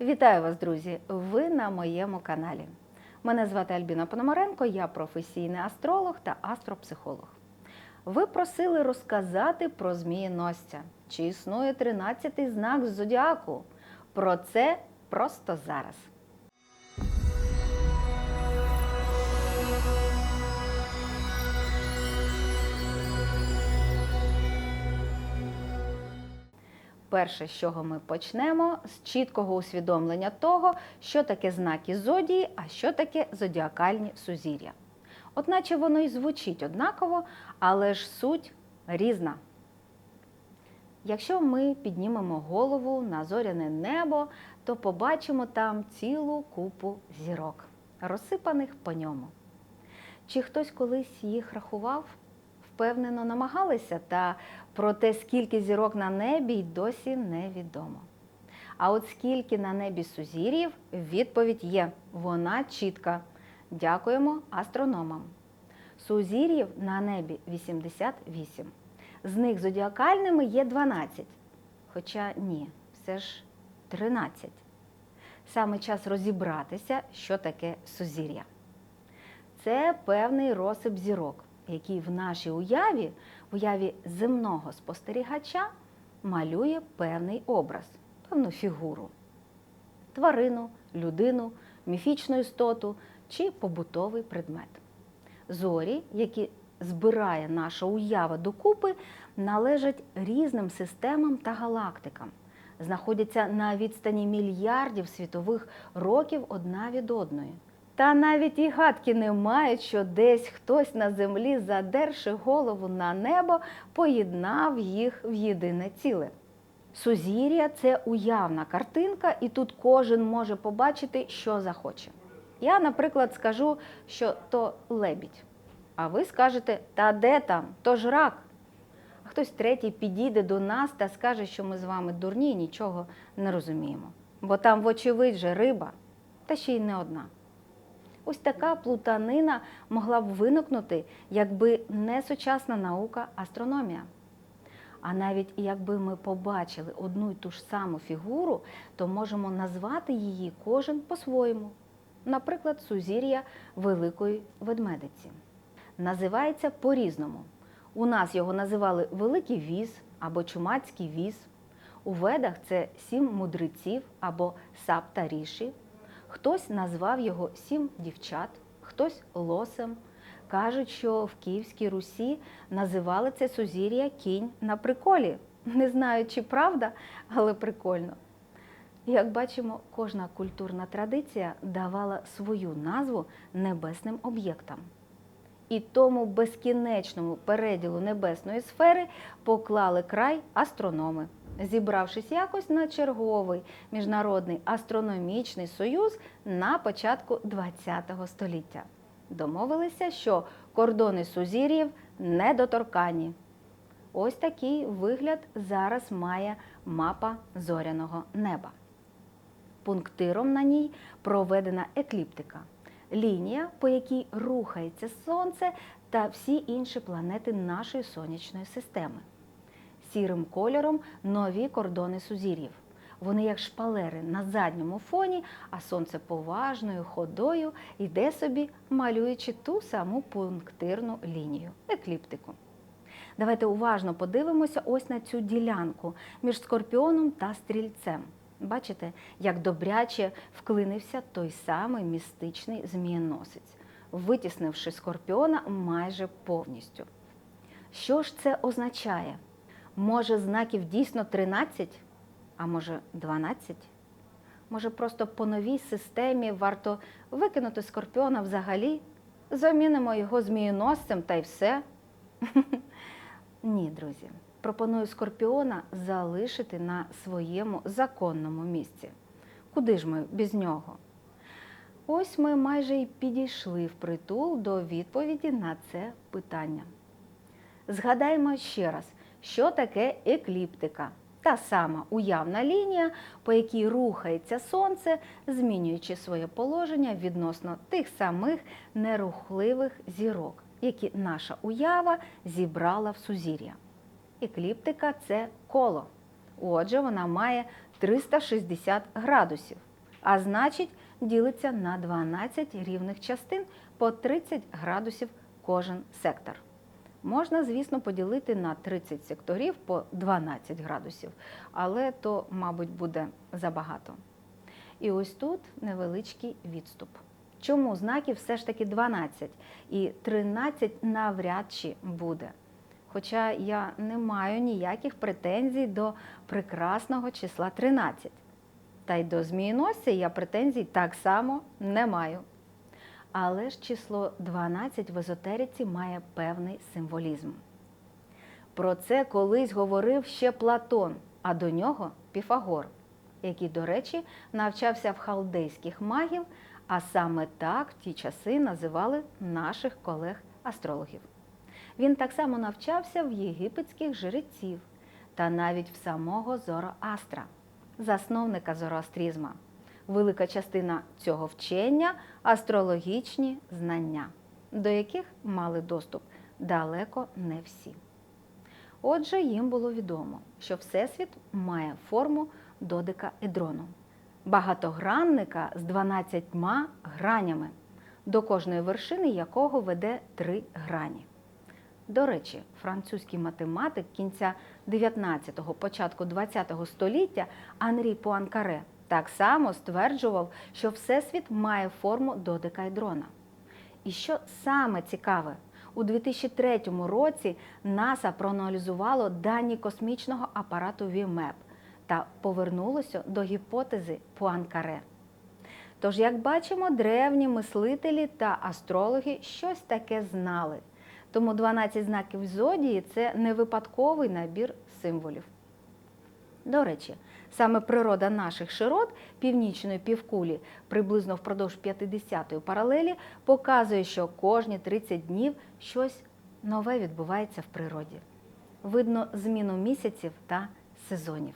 Вітаю вас, друзі! Ви на моєму каналі. Мене звати Альбіна Пономаренко, я професійний астролог та астропсихолог. Ви просили розказати про змієносця. Чи існує 13-й знак зодіаку? Про це просто зараз. Перше, з чого ми почнемо, з чіткого усвідомлення того, що таке знаки зодії, а що таке зодіакальні сузір'я. От наче воно і звучить однаково, але ж суть різна. Якщо ми піднімемо голову на зоряне небо, то побачимо там цілу купу зірок, розсипаних по ньому. Чи хтось колись їх рахував? Впевнено намагалися, та про те, скільки зірок на небі, й досі невідомо. А от скільки на небі сузір'їв, відповідь є. Вона чітка. Дякуємо астрономам. Сузір'їв на небі 88. З них зодіакальними є 12. Хоча ні, все ж 13. Саме час розібратися, що таке сузір'я. Це певний розсип зірок, який в нашій уяві, в уяві земного спостерігача, малює певний образ, певну фігуру, тварину, людину, міфічну істоту чи побутовий предмет. Зорі, які збирає наша уява докупи, належать різним системам та галактикам, знаходяться на відстані мільярдів світових років одна від одної. Та навіть і гадки не мають, що десь хтось на землі, задерши голову на небо, поєднав їх в єдине ціле. Сузір'я це уявна картинка, і тут кожен може побачити, що захоче. Я, наприклад, скажу, що то лебідь. А ви скажете, та де там, то ж рак. А хтось третій підійде до нас та скаже, що ми з вами дурні і нічого не розуміємо. Бо там, вочевидь, же риба, та ще й не одна. Ось така плутанина могла б виникнути, якби не сучасна наука астрономія. А навіть якби ми побачили одну й ту ж саму фігуру, то можемо назвати її кожен по-своєму. Наприклад, сузір'я Великої ведмедиці. Називається по-різному. У нас його називали Великий віз або Чумацький віз. У ведах це сім мудреців або саптаріші. Хтось назвав його сім дівчат, хтось лосем. Кажуть, що в Київській Русі називали це сузір'я кінь на приколі. Не знаю, чи правда, але прикольно. Як бачимо, кожна культурна традиція давала свою назву небесним об'єктам. І тому безкінечному переділу небесної сфери поклали край астрономи, зібравшись якось на черговий міжнародний астрономічний союз на початку ХХ століття. Домовилися, що кордони сузір'їв недоторкані. Ось такий вигляд зараз має мапа зоряного неба. Пунктиром на ній проведена екліптика лінія, по якій рухається Сонце та всі інші планети нашої сонячної системи. Сірим кольором нові кордони сузір'їв. Вони як шпалери на задньому фоні, а сонце поважною ходою йде собі, малюючи ту саму пунктирну лінію екліптику. Давайте уважно подивимося ось на цю ділянку між скорпіоном та стрільцем. Бачите, як добряче вклинився той самий містичний змієносець, витіснивши скорпіона майже повністю. Що ж це означає? Може, знаків дійсно 13, а може 12? Може, просто по новій системі варто викинути скорпіона взагалі, замінимо його змієносцем та й все? Ні, друзі. Пропоную скорпіона залишити на своєму законному місці. Куди ж ми без нього? Ось ми майже й підійшли впритул до відповіді на це питання. Згадаємо ще раз, що таке екліптика. Та сама уявна лінія, по якій рухається сонце, змінюючи своє положення відносно тих самих нерухливих зірок, які наша уява зібрала в сузір'я. Екліптика це коло. Отже, вона має 360 градусів, а значить ділиться на 12 рівних частин по 30 градусів кожен сектор. Можна, звісно, поділити на 30 секторів по 12 градусів, але то, мабуть, буде забагато. І ось тут невеличкий відступ. Чому знаків все ж таки 12 і 13 навряд чи буде? Хоча я не маю ніяких претензій до прекрасного числа 13. Та й до змієносця я претензій так само не маю. Але ж число 12 в езотериці має певний символізм. Про це колись говорив ще Платон, а до нього Піфагор, який, до речі, навчався в халдейських магів, а саме так в ті часи називали наших колег-астрологів. Він так само навчався в єгипетських жреців та навіть в самого Зороастра, засновника зороастрізма. Велика частина цього вчення астрологічні знання, до яких мали доступ далеко не всі. Отже, їм було відомо, що Всесвіт має форму додика едрону, багатогранника з 12 гранями, до кожної вершини якого веде три грані. До речі, французький математик кінця 19-го, початку 20-го століття Анрі Пуанкаре так само стверджував, що Всесвіт має форму додекаедрона. І що саме цікаве, у 2003 році НАСА проаналізувало дані космічного апарату ВІМЕП та повернулося до гіпотези Пуанкаре. Тож, як бачимо, древні мислителі та астрологи щось таке знали. Тому 12 знаків зодії це не випадковий набір символів. До речі, саме природа наших широт північної півкулі приблизно впродовж 50-ї паралелі показує, що кожні 30 днів щось нове відбувається в природі. Видно зміну місяців та сезонів.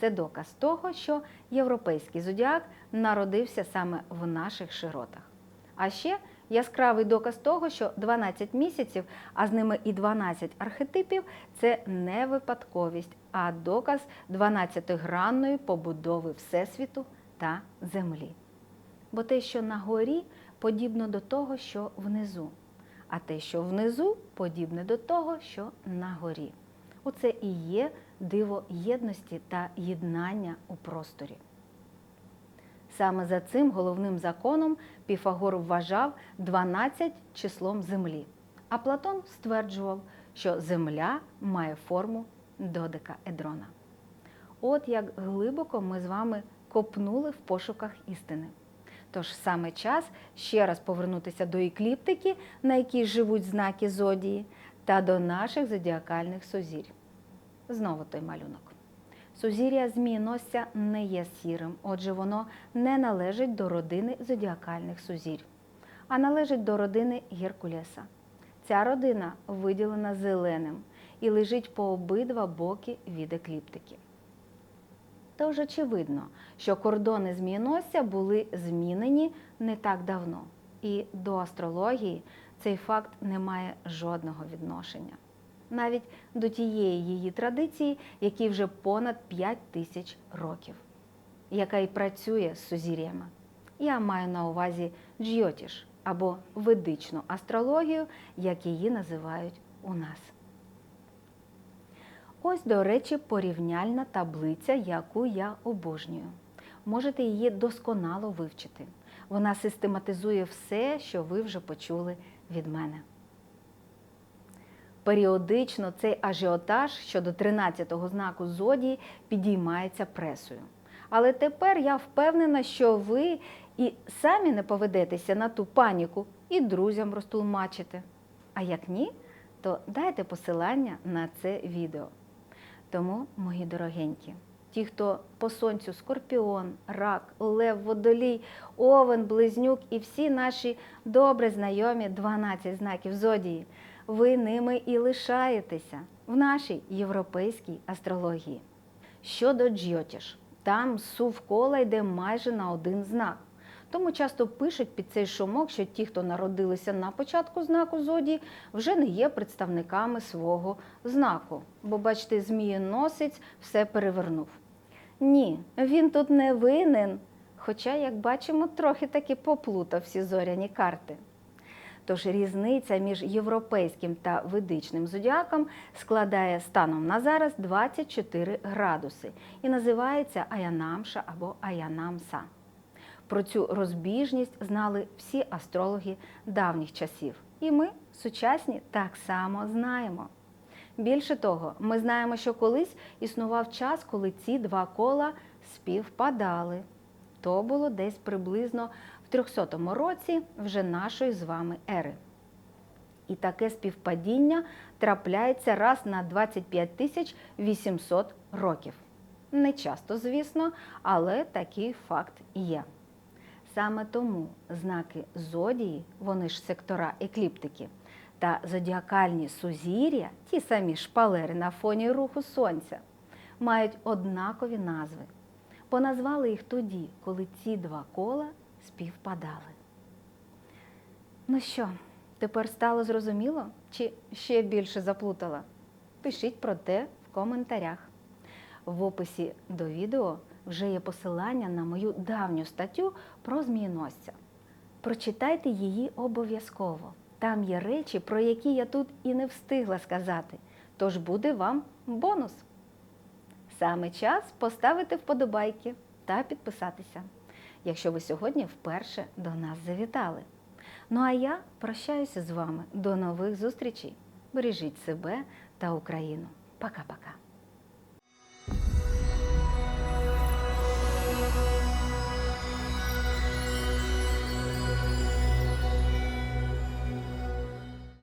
Це доказ того, що європейський зодіак народився саме в наших широтах. А ще яскравий доказ того, що 12 місяців, а з ними і 12 архетипів це не випадковість, а доказ 12-гранної побудови Всесвіту та Землі. Бо те, що на горі, подібно до того, що внизу, а те, що внизу, подібне до того, що на горі. Оце і є диво єдності та єднання у просторі. Саме за цим головним законом Піфагор вважав 12 числом землі, а Платон стверджував, що земля має форму додика едрона. От як глибоко ми з вами копнули в пошуках істини. Тож саме час ще раз повернутися до екліптики, на якій живуть знаки зодії, та до наших зодіакальних сузірь. Знову той малюнок. Сузір'я змієносця не є сірим, отже, воно не належить до родини зодіакальних сузірь, а належить до родини Геркулеса. Ця родина виділена зеленим і лежить по обидва боки від екліптики. Тож очевидно, що кордони змієносця були змінені не так давно, і до астрології цей факт не має жодного відношення навіть до тієї її традиції, якій вже понад 5 тисяч років, яка й працює з сузір'ями. Я маю на увазі джйотіш або ведичну астрологію, як її називають у нас. Ось, до речі, порівняльна таблиця, яку я обожнюю. Можете її досконало вивчити. Вона систематизує все, що ви вже почули від мене. Періодично цей ажіотаж щодо 13-го знаку зодії підіймається пресою. Але тепер я впевнена, що ви і самі не поведетеся на ту паніку і друзям розтулмачите. А як ні, то дайте посилання на це відео. Тому, мої дорогенькі, ті, хто по сонцю скорпіон, рак, лев, водолій, овен, близнюк і всі наші добре знайомі 12 знаків зодії ви ними і лишаєтеся в нашій європейській астрології. Щодо джйотіш, там сув кола йде майже на один знак. Тому часто пишуть під цей шумок, що ті, хто народилися на початку знаку зодії, вже не є представниками свого знаку. Бо, бачите, змієносець все перевернув. Ні, він тут не винен. Хоча, як бачимо, трохи таки поплутав всі зоряні карти. Тож різниця між європейським та ведичним зодіаком складає станом на зараз 24 градуси і називається Аянамша або Аянамса. Про цю розбіжність знали всі астрологи давніх часів, і ми, сучасні, так само знаємо. Більше того, ми знаємо, що колись існував час, коли ці два кола співпадали. То було десь приблизно в 300 році вже нашої з вами ери. І таке співпадіння трапляється раз на 25 тисяч 800 років. Не часто, звісно, але такий факт є. Саме тому знаки зодії, вони ж сектора екліптики, та зодіакальні сузір'я, ті самі шпалери на фоні руху сонця, мають однакові назви. Поназвали їх тоді, коли ці два кола співпадали. Ну що, тепер стало зрозуміло чи ще більше заплутала? Пишіть про те в коментарях. В описі до відео вже є посилання на мою давню статтю про змієносця. Прочитайте її обов'язково. Там є речі, про які я тут і не встигла сказати. Тож буде вам бонус. Саме час поставити вподобайки та підписатися, якщо ви сьогодні вперше до нас завітали. Ну а я прощаюся з вами. До нових зустрічей. Бережіть себе та Україну. Пока-пока.